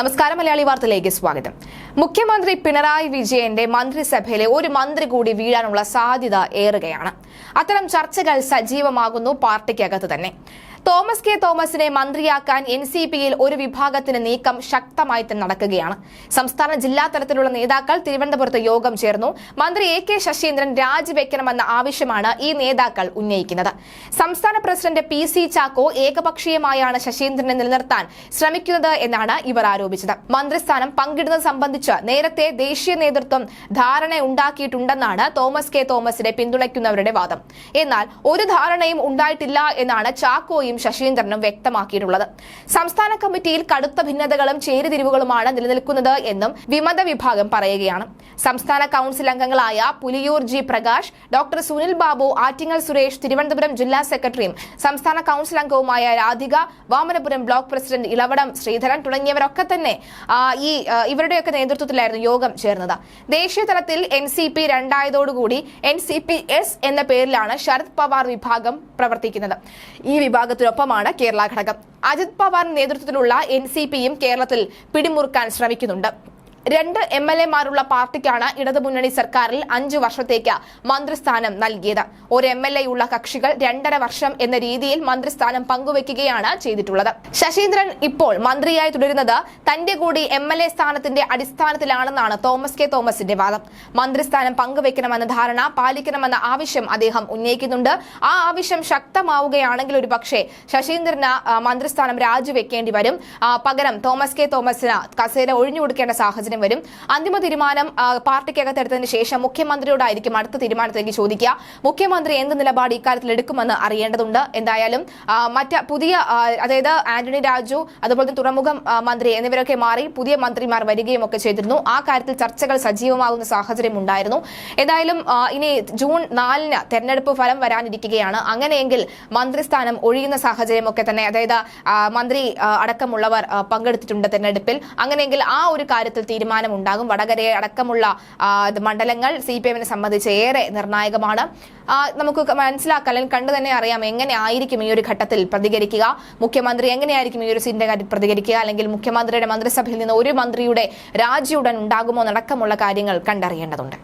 നമസ്കാരം മലയാളി വാർത്തയിലേക്ക് സ്വാഗതം. മുഖ്യമന്ത്രി പിണറായി വിജയന്റെ മന്ത്രിസഭയിലെ ഒരു മന്ത്രി കൂടി വീഴാനുള്ള സാധ്യത ഏറുകയാണ്. അത്തരം ചർച്ചകൾ സജീവമാകുന്നു പാർട്ടിക്കകത്ത് തന്നെ. തോമസ് കെ തോമസിനെ മന്ത്രിയാക്കാൻ എൻ സി പിയിൽ ഒരു വിഭാഗത്തിന് നീക്കം ശക്തമായി തന്നെ നടക്കുകയാണ്. സംസ്ഥാന ജില്ലാ തലത്തിലുള്ള നേതാക്കൾ തിരുവനന്തപുരത്ത് യോഗം ചേർന്നു. മന്ത്രി എ കെ ശശീന്ദ്രൻ രാജിവെക്കണമെന്ന ആവശ്യമാണ് ഈ നേതാക്കൾ ഉന്നയിക്കുന്നത്. സംസ്ഥാന പ്രസിഡന്റ് പി സി ചാക്കോ ഏകപക്ഷീയമായാണ് ശശീന്ദ്രനെ നിലനിർത്താൻ ശ്രമിക്കുന്നത് എന്നാണ് ഇവർ ആരോപിച്ചത്. മന്ത്രിസ്ഥാനം പങ്കിടുന്നത് സംബന്ധിച്ച് നേരത്തെ ദേശീയ നേതൃത്വം ധാരണ ഉണ്ടാക്കിയിട്ടുണ്ടെന്നാണ് തോമസ് കെ തോമസിനെ പിന്തുണയ്ക്കുന്നവരുടെ വാദം. എന്നാൽ ഒരു ധാരണയും ഉണ്ടായിട്ടില്ല എന്നാണ് ചാക്കോയും ശശീന്ദ്രനും വ്യക്തമാക്കിയിട്ടുള്ളത്. സംസ്ഥാന കമ്മിറ്റിയിൽ കടുത്ത ഭിന്നതകളും ചേരിതിരിവുകളുമാണ് നിലനിൽക്കുന്നത് എന്നും വിമത വിഭാഗം പറയുകയാണ്. സംസ്ഥാന കൌൺസിൽ അംഗങ്ങളായ പുലിയൂർ ജി പ്രകാശ് ഡോക്ടർ സുനിൽ ബാബു ആറ്റിങ്ങൽ സുരേഷ് തിരുവനന്തപുരം ജില്ലാ സെക്രട്ടറിയും സംസ്ഥാന കൌൺസിൽ അംഗവുമായ രാധിക വാമനപുരം ബ്ലോക്ക് പ്രസിഡന്റ് ഇളവടം ശ്രീധരൻ തുടങ്ങിയവരൊക്കെ തന്നെ ഈ ഇവരുടെയൊക്കെ നേതൃത്വത്തിലായിരുന്നു യോഗം ചേർന്നത്. ദേശീയ തലത്തിൽ എൻ സി പി രണ്ടായതോടുകൂടി എൻ സി പി എസ് എന്ന പേരിലാണ് ശരത് പവാർ വിഭാഗം പ്രവർത്തിക്കുന്നത്. ഈ വിഭാഗത്തിനൊപ്പമാണ് കേരള ഘടകം. അജിത് പവാർ നേതൃത്വത്തിലുള്ള എൻ സി പിയും കേരളത്തിൽ പിടിമുറുക്കാൻ ശ്രമിക്കുന്നുണ്ട്. രണ്ട് എം എൽ എമാരുള്ള പാർട്ടിക്കാണ് ഇടതുമുന്നണി സർക്കാരിൽ അഞ്ചു വർഷത്തേക്ക് മന്ത്രിസ്ഥാനം നൽകിയത്. ഒരു എം എൽ എ ഉള്ള കക്ഷികൾ രണ്ടര വർഷം എന്ന രീതിയിൽ മന്ത്രിസ്ഥാനം പങ്കുവെക്കുകയാണ് ചെയ്തിട്ടുള്ളത്. ശശീന്ദ്രൻ ഇപ്പോൾ മന്ത്രിയായി തുടരുന്നത് തന്റെ കൂടി എം എൽ എ സ്ഥാനത്തിന്റെ അടിസ്ഥാനത്തിലാണെന്നാണ് തോമസ് കെ തോമസിന്റെ വാദം. മന്ത്രിസ്ഥാനം പങ്കുവെക്കണമെന്ന ധാരണ പാലിക്കണമെന്ന ആവശ്യം അദ്ദേഹം ഉന്നയിക്കുന്നുണ്ട്. ആ ആവശ്യം ശക്തമാവുകയാണെങ്കിൽ ഒരു പക്ഷേ ശശീന്ദ്രന് മന്ത്രിസ്ഥാനം രാജിവെക്കേണ്ടി വരും. പകരം തോമസ് കെ തോമസിന് കസേര ഒഴിഞ്ഞു കൊടുക്കേണ്ട സാഹചര്യം വരും. അന്തിമ തീരുമാനം പാർട്ടിക്കകത്ത് എടുത്തതിന് ശേഷം മുഖ്യമന്ത്രിയോടായിരിക്കും അടുത്ത തീരുമാനത്തിലേക്ക് ചോദിക്കുക. മുഖ്യമന്ത്രി എന്ത് നിലപാട് ഇക്കാര്യത്തിൽ എടുക്കുമെന്ന് അറിയേണ്ടതുണ്ട്. എന്തായാലും മറ്റ് പുതിയ അതായത് ആന്റണി രാജു അതുപോലെ തന്നെ തുറമുഖം മന്ത്രി എന്നിവരൊക്കെ മാറി പുതിയ മന്ത്രിമാർ വരികയും ഒക്കെ ചെയ്തിരുന്നു. ആ കാര്യത്തിൽ ചർച്ചകൾ സജീവമാകുന്ന സാഹചര്യം ഉണ്ടായിരുന്നു. എന്തായാലും ഇനി ജൂൺ നാലിന് തെരഞ്ഞെടുപ്പ് ഫലം വരാനിരിക്കുകയാണ്. അങ്ങനെയെങ്കിൽ മന്ത്രിസ്ഥാനം ഒഴിയുന്ന സാഹചര്യമൊക്കെ തന്നെ അതായത് മന്ത്രി അടക്കമുള്ളവർ പങ്കെടുത്തിട്ടുണ്ട് തെരഞ്ഞെടുപ്പിൽ. അങ്ങനെയെങ്കിൽ ആ ഒരു കാര്യത്തിൽ തീരുമാനമുണ്ടാകും. വടകരയെ അടക്കമുള്ള മണ്ഡലങ്ങൾ സി പി എമ്മിനെ സംബന്ധിച്ച് ഏറെ നിർണായകമാണ്. നമുക്ക് മനസ്സിലാക്കാം അല്ലെങ്കിൽ കണ്ടു തന്നെ അറിയാം എങ്ങനെ ആയിരിക്കും ഈ ഒരു ഘട്ടത്തിൽ പ്രതികരിക്കുക. മുഖ്യമന്ത്രി എങ്ങനെയായിരിക്കും ഈ ഒരു സീറ്റിന്റെ കാര്യത്തിൽ പ്രതികരിക്കുക? അല്ലെങ്കിൽ മുഖ്യമന്ത്രിയുടെ മന്ത്രിസഭയിൽ നിന്ന് ഒരു മന്ത്രിയുടെ രാജിയുടൻ ഉണ്ടാകുമോ നടക്കമുള്ള കാര്യങ്ങൾ കണ്ടറിയേണ്ടതുണ്ട്.